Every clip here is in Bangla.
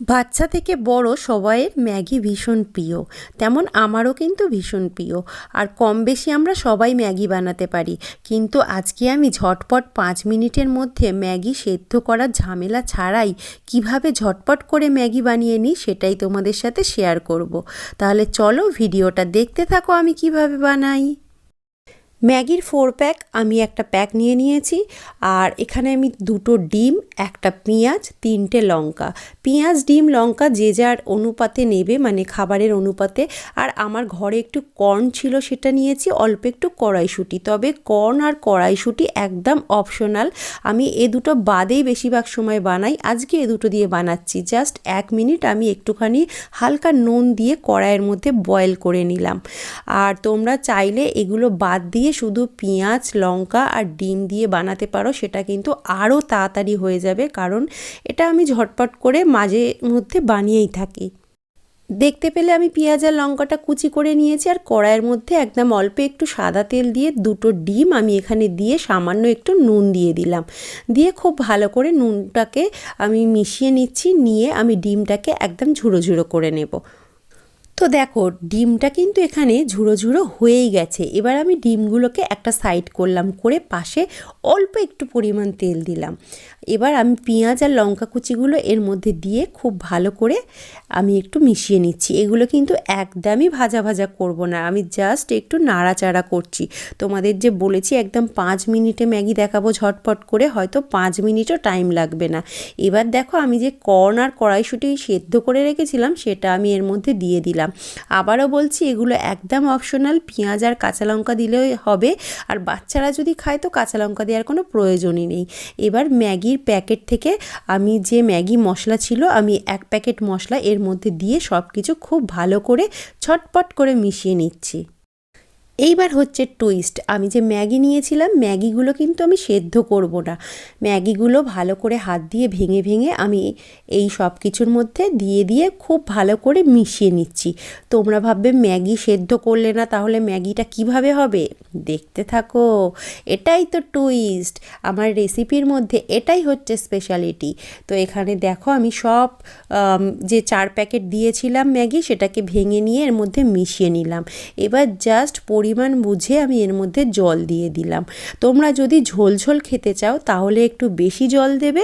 বাচ্চা থেকে বড় সবাইয়ের ম্যাগি ভীষণ প্রিয়। তেমন আমারও কিন্তু ভীষণ প্রিয়। আর কম বেশি আমরা সবাই ম্যাগি বানাতে পারি। কিন্তু আজকে আমি ঝটপট পাঁচ মিনিটের মধ্যে ম্যাগি সেদ্ধ করার ঝামেলা ছাড়াই কীভাবে ঝটপট করে ম্যাগি বানিয়ে নিই সেটাই তোমাদের সাথে শেয়ার করব। তাহলে চলো ভিডিওটা দেখতে থাকো আমি কীভাবে বানাই। ম্যাগির ফোর প্যাক আমি একটা প্যাক নিয়ে নিয়েছি, আর এখানে আমি দুটো ডিম, একটা পেঁয়াজ, তিনটে লঙ্কা। পেঁয়াজ, ডিম, লঙ্কা যে যার অনুপাতে নেবে মানে খাবারের অনুপাতে। আর আমার ঘরে একটু কর্ন ছিল সেটা নিয়েছি, অল্প একটু কড়াইশুঁটি। তবে কর্ন আর কড়াইশুঁটি একদম অপশনাল আমি এ দুটো বাদেই বেশিরভাগ সময় বানাই। আজকে এ দুটো দিয়ে বানাচ্ছি। জাস্ট এক মিনিট আমি একটুখানি হালকা নুন দিয়ে কড়াইয়ের মধ্যে বয়েল করে নিলাম। আর তোমরা চাইলে এগুলো বাদ দিয়ে শুধু পেঁয়াজ, লঙ্কা আর ডিম দিয়ে বানাতে পারো, সেটা কিন্তু আরও তাড়াতাড়ি হয়ে যাবে, কারণ এটা আমি ঝটপট করে মাঝে মধ্যে বানিয়েই থাকি। দেখতে পেলে আমি পেঁয়াজ আর লঙ্কাটা কুচি করে নিয়েছি আর কড়াইয়ের মধ্যে একদম অল্প একটু সাদা তেল দিয়ে দুটো ডিম আমি এখানে দিয়ে সামান্য একটু নুন দিয়ে দিলাম। দিয়ে খুব ভালো করে নুনটাকে আমি মিশিয়ে নিচ্ছি, নিয়ে আমি ডিমটাকে একদম ঝুড়ো ঝুড়ো করে নেব। তো দেখো, ডিমটা কিন্তু এখানে ঝুড়ো ঝুড়ো হয়েই গেছে। এবার আমি ডিমগুলোকে একটা সাইড করলাম, করে পাশে অল্প একটু পরিমাণ তেল দিলাম। এবার আমি পেঁয়াজ আর লঙ্কা কুচিগুলো এর মধ্যে দিয়ে খুব ভালো করে আমি একটু মিশিয়ে নিচ্ছি। এগুলো কিন্তু একদমই ভাজা ভাজা করব না, আমি জাস্ট একটু নাড়াচাড়া করছি। তোমাদের যে বলেছি, একদম পাঁচ মিনিটে ম্যাগি দেখাবো ঝটপট করে, হয়তো পাঁচ মিনিটও টাইম লাগবে না। এবার দেখো, আমি যে কর্ন আর কড়াইশুটি সেদ্ধ করে রেখেছিলাম, সেটা আমি এর মধ্যে দিয়ে দিলাম। আবারও বলছি, এগুলো একদম অপশনাল পেঁয়াজ আর কাঁচা লঙ্কা দিলেই হবে। আর বাচ্চারা যদি খায় তো কাঁচা লঙ্কা দেওয়ার কোনো প্রয়োজনই নেই। এবার ম্যাগির প্যাকেট থেকে আমি যে ম্যাগি মশলা ছিল, আমি এক প্যাকেট মশলা এর মধ্যে দিয়ে সব কিছু খুব ভালো করে ছটপট করে মিশিয়ে নিচ্ছি। এইবার হচ্ছে টুইস্ট আমি যে ম্যাগি নিয়েছিলাম, ম্যাগিগুলো কিন্তু আমি সেদ্ধ করব না। ম্যাগিগুলো ভালো করে হাত দিয়ে ভেঙে ভেঙে আমি এই সব কিছুর মধ্যে দিয়ে দিয়ে খুব ভালো করে মিশিয়ে নিচ্ছি। তোমরা ভাববে, ম্যাগি সেদ্ধ করলে না, তাহলে ম্যাগিটা কীভাবে হবে? দেখতে থাকো। এটাই তো টুইস্ট আমার রেসিপির মধ্যে এটাই হচ্ছে স্পেশালিটি তো এখানে দেখো, আমি সব যে চার প্যাকেট দিয়েছিলাম ম্যাগি, সেটাকে ভেঙে নিয়ে এর মধ্যে মিশিয়ে নিলাম। এবার জাস্ট পরিমাণ বুঝে আমি এর মধ্যে জল দিয়ে দিলাম। তোমরা যদি ঝোল ঝোল খেতে চাও, তাহলে একটু বেশি জল দেবে।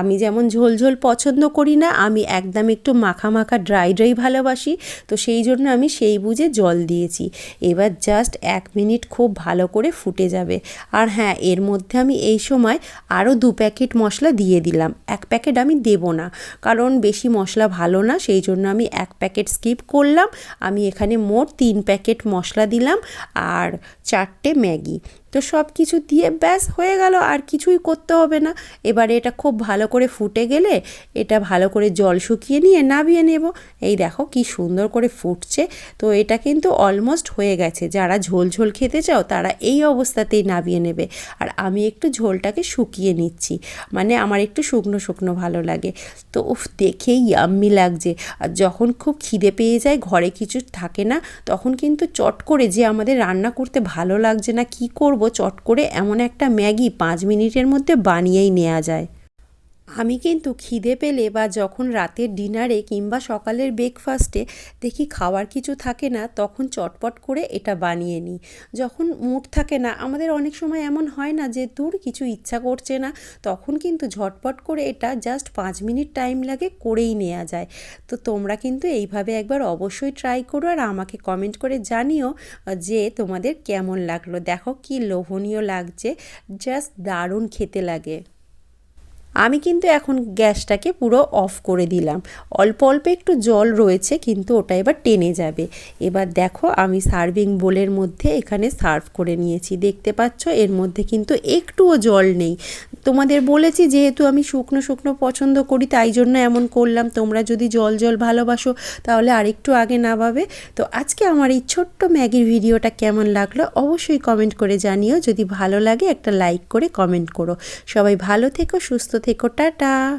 আমি যেমন ঝোল ঝোল পছন্দ করি না, আমি একদম একটু মাখা মাখা ড্রাই ড্রাই ভালোবাসি, তো সেই জন্য আমি সেই বুঝে জল দিয়েছি। এবার জাস্ট এক মিনিট খুব ভালো করে ফুটে যাবে। আর হ্যাঁ এর মধ্যে আমি এই সময় আরও দু প্যাকেট মশলা দিয়ে দিলাম। এক প্যাকেট আমি দেব না, কারণ বেশি মশলা ভালো না, সেই জন্য আমি এক প্যাকেট স্কিপ করলাম। আমি এখানে মোট তিন প্যাকেট মশলা দিলাম। আর চারটে ম্যাগি। তো সব কিছু দিয়ে ব্যাস হয়ে গেল, আর কিছুই করতে হবে না। এবারে এটা খুব ভালো করে ফুটে গেলে এটা ভালো করে জল শুকিয়ে নিয়ে নাবিয়ে নেব। এই দেখো কি সুন্দর করে ফুটছে। তো এটা কিন্তু অলমোস্ট হয়ে গেছে। যারা ঝোল ঝোল খেতে চাও, তারা এই অবস্থাতেই নাবিয়ে নেবে। আর আমি একটু ঝোলটাকে শুকিয়ে নিচ্ছি। মানে আমার একটু শুকনো শুকনো ভালো লাগে। তো উফ, দেখেই ইয়াম্মি লাগছে। আর যখন খুব খিদে পেয়ে যায়, ঘরে কিছু থাকে না, তখন কিন্তু চট করে যে আমাদের রান্না করতে ভালো লাগছে না, কি করব চট করে এমন একটা ম্যাগি পাঁচ মিনিটের মধ্যে বানিয়েই নেওয়া যায়। আমি কিন্তু খিদে পেলে বা যখন রাতের ডিনারে কিংবা সকালের ব্রেকফাস্টে দেখি খাওয়ার কিছু থাকে না, তখন চটপট করে এটা বানিয়ে নিই। যখন মুড থাকে না, আমাদের অনেক সময় এমন হয় না যে দূর কিছু ইচ্ছা করছে না, তখন কিন্তু ঝটপট করে এটা জাস্ট পাঁচ মিনিট টাইম লাগে করেই নেওয়া যায়। তো তোমরা কিন্তু এইভাবে একবার অবশ্যই ট্রাই করো আর আমাকে কমেন্ট করে জানিও যে তোমাদের কেমন লাগল। দেখো কি লোভনীয় লাগছে জাস্ট দারুণ খেতে লাগে। আমি কিন্তু এখন গ্যাসটাকে পুরো অফ করে দিলাম। অল্প অল্প একটু জল রয়েছে, কিন্তু ওটা এবার টেনে যাবে। এবার দেখো, আমি সার্ভিং বোলের মধ্যে এখানে সার্ভ করে নিয়েছি। দেখতে পাচ্ছ, এর মধ্যে কিন্তু একটুও জল নেই। তোমাদের বলেছি যেহেতু আমি শুকনো শুকনো পছন্দ করি, তাই জন্য এমন করলাম। তোমরা যদি জল জল ভালোবাসো, তাহলে আরেকটু আগে নামাবে। তো আজকে আমার এই ছোট্ট ম্যাগির ভিডিওটা কেমন লাগল অবশ্যই কমেন্ট করে জানিও। যদি ভালো লাগে একটা লাইক করে কমেন্ট করো। সবাই ভালো থেকো, সুস্থ থেকো, টাটা!